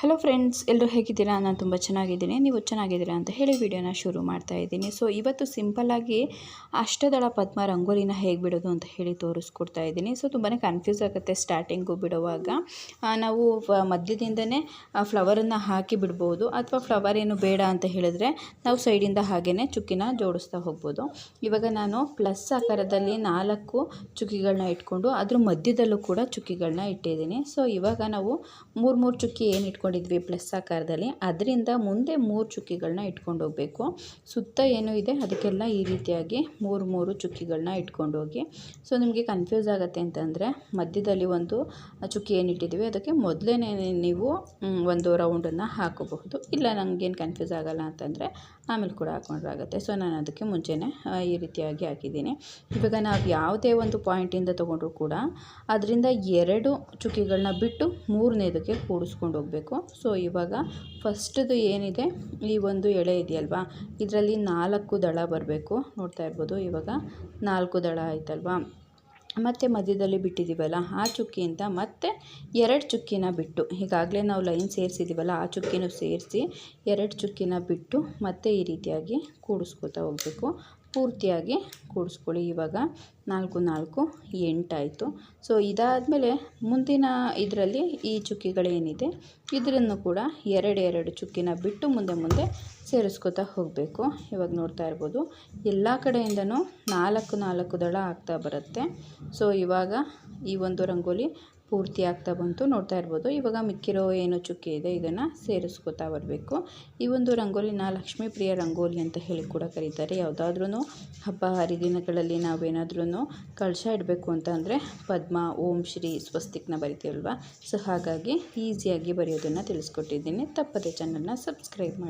Hello friends ಎಲ್ಲರೂ ಹೇಗಿದ್ದೀರಾ? ನಾನು ತುಂಬ ಚೆನ್ನಾಗಿದ್ದೀನಿ. ನೀವು ಚೆನ್ನಾಗಿದ್ದೀರಾ ಅಂತ ಹೇಳಿ ವಿಡಿಯೋನ ಶುರು ಮಾಡ್ತಾ ಇದ್ದೀನಿ. ಸೊ ಇವತ್ತು ಸಿಂಪಲ್ಲಾಗಿ ಅಷ್ಟದಳ ಪದ್ಮ ರಂಗೋಲಿನ ಹೇಗೆ ಬಿಡೋದು ಅಂತ ಹೇಳಿ ತೋರಿಸ್ಕೊಡ್ತಾ ಇದ್ದೀನಿ. ಸೊ ತುಂಬಾ ಕನ್ಫ್ಯೂಸ್ ಆಗುತ್ತೆ ಸ್ಟಾರ್ಟಿಂಗು ಬಿಡುವಾಗ. ನಾವು ಮಧ್ಯದಿಂದನೇ ಫ್ಲವರನ್ನು ಹಾಕಿ ಬಿಡ್ಬೋದು ಅಥವಾ ಫ್ಲವರ್ ಏನು ಬೇಡ ಅಂತ ಹೇಳಿದ್ರೆ ನಾವು ಸೈಡಿಂದ ಹಾಗೇ ಚುಕ್ಕಿನ ಜೋಡಿಸ್ತಾ ಹೋಗ್ಬೋದು. ಇವಾಗ ನಾನು ಪ್ಲಸ್ ಆಕಾರದಲ್ಲಿ ನಾಲ್ಕು ಚುಕ್ಕಿಗಳನ್ನ ಇಟ್ಕೊಂಡು ಅದ್ರ ಮಧ್ಯದಲ್ಲೂ ಕೂಡ ಚುಕ್ಕಿಗಳನ್ನ ಇಟ್ಟಿದ್ದೀನಿ. ಸೊ ಇವಾಗ ನಾವು ಮೂರು ಮೂರು ಚುಕ್ಕಿ ಏನು ಇಟ್ಕೊಂಡಿದ್ವಿ ಪ್ಲಸ್ ಆಕಾರದಲ್ಲಿ. ಅದರಿಂದ ಮುಂದೆ ಮೂರು ಚುಕ್ಕಿಗಳನ್ನ ಇಟ್ಕೊಂಡು ಹೋಗಬೇಕು ಸುತ್ತ ಏನು ಇದೆ, ಅದಕ್ಕೆಲ್ಲ ಈ ರೀತಿಯಾಗಿ ಮೂರು ಮೂರು ಚುಕ್ಕಿಗಳನ್ನ ಇಟ್ಕೊಂಡು ಹೋಗಿ ಸೊ, ನಿಮಗೆ ಕನ್ಫ್ಯೂಸ್ ಆಗುತ್ತೆ ಅಂತಂದರೆ, ಮಧ್ಯದಲ್ಲಿ ಒಂದು ಚುಕ್ಕಿ ಏನಿಟ್ಟಿದ್ದೀವಿ ಅದಕ್ಕೆ ಮೊದಲೇ ನೀವು ಒಂದು ರೌಂಡನ್ನು ಹಾಕೋಬಹುದು. ಇಲ್ಲ ನನಗೇನು ಕನ್ಫ್ಯೂಸ್ ಆಗಲ್ಲ ಅಂತಂದರೆ, ಆಮೇಲೆ ಕೂಡ ಹಾಕೊಂಡ್ರೆ ಆಗುತ್ತೆ. ಸೊ, ನಾನು ಅದಕ್ಕೆ ಮುಂಚೆನೇ ಈ ರೀತಿಯಾಗಿ ಹಾಕಿದ್ದೀನಿ. ಇವಾಗ ನಾವು ಯಾವುದೇ ಒಂದು ಪಾಯಿಂಟಿಂದ ತೊಗೊಂಡ್ರು ಕೂಡ, ಅದರಿಂದ ಎರಡು ಚುಕ್ಕಿಗಳನ್ನ ಬಿಟ್ಟು ಮೂರನೇದಕ್ಕೆ ಕೂಡಿಸ್ಕೊಂಡು ಹೋಗಬೇಕು ಸೊ ಇವಾಗ ಫಸ್ಟ್ದು ಏನಿದೆ? ಈ ಒಂದು ಎಳೆ ಇದೆಯಲ್ವಾ? ಇದರಲ್ಲಿ ನಾಲ್ಕು ದಳ ಬರಬೇಕು. ನೋಡ್ತಾ ಇರ್ಬೋದು, ಇವಾಗ ನಾಲ್ಕು ದಳ ಆಯ್ತಲ್ವಾ? ಮತ್ತು ಮಧ್ಯದಲ್ಲಿ ಬಿಟ್ಟಿದ್ದೀವಲ್ಲ ಆ ಚುಕ್ಕಿಯಿಂದ ಮತ್ತೆ ಎರಡು ಚುಕ್ಕಿನ ಬಿಟ್ಟು, ಈಗಾಗಲೇ ನಾವು ಲೈನ್ ಸೇರಿಸಿದ್ದೀವಲ್ಲ ಆ ಚುಕ್ಕಿನೂ ಸೇರಿಸಿ ಎರಡು ಚುಕ್ಕಿನ ಬಿಟ್ಟು ಮತ್ತೆ ಈ ರೀತಿಯಾಗಿ ಕೂಡಿಸ್ಕೊತಾ ಹೋಗಬೇಕು. ಪೂರ್ತಿಯಾಗಿ ಕೂಡಿಸ್ಕೊಳ್ಳಿ. ಇವಾಗ ನಾಲ್ಕು ನಾಲ್ಕು ಎಂಟಾಯಿತು. ಸೊ ಇದಾದಮೇಲೆ ಮುಂದಿನ ಇದರಲ್ಲಿ ಈ ಚುಕ್ಕಿಗಳೇನಿದೆ, ಇದರನ್ನು ಕೂಡ ಎರಡು ಎರಡು ಚುಕ್ಕಿನ ಬಿಟ್ಟು ಮುಂದೆ ಮುಂದೆ ಸೇರಿಸ್ಕೊತಾ ಹೋಗಬೇಕು. ಇವಾಗ ನೋಡ್ತಾ ಇರ್ಬೋದು, ಎಲ್ಲ ಕಡೆಯಿಂದನೂ ನಾಲ್ಕು ನಾಲ್ಕು ದಳ ಆಗ್ತಾ ಬರುತ್ತೆ. ಸೊ ಇವಾಗ ಈ ಒಂದು ರಂಗೋಲಿ ಪೂರ್ತಿ ಆಗ್ತಾ ಬಂತು, ನೋಡ್ತಾ ಇರ್ಬೋದು. ಇವಾಗ ಮಿಕ್ಕಿರೋ ಏನು ಚುಕ್ಕಿ ಇದೆ, ಇದನ್ನು ಸೇರಿಸ್ಕೊತಾ ಬರಬೇಕು. ಈ ಒಂದು ರಂಗೋಲಿನ ಲಕ್ಷ್ಮೀ ಪ್ರಿಯ ರಂಗೋಲಿ ಅಂತ ಹೇಳಿ ಕೂಡ ಕರೀತಾರೆ. ಯಾವುದಾದ್ರೂ ಹಬ್ಬ ಹರಿದಿನಗಳಲ್ಲಿ ನಾವೇನಾದ್ರೂ ಕಳಶ ಇಡಬೇಕು ಅಂತ ಅಂದರೆ ಪದ್ಮ, ಓಂ ಶ್ರೀ ಸ್ವಸ್ತಿಕ್ನ ಬರಿತೀವಲ್ವ? ಸೊ ಹಾಗಾಗಿ ಈಸಿಯಾಗಿ ಬರೆಯೋದನ್ನು ತಿಳಿಸ್ಕೊಟ್ಟಿದ್ದೀನಿ. ತಪ್ಪದೆ ಚಾನಲ್ನ ಸಬ್ಸ್ಕ್ರೈಬ್ ಮಾಡಿ.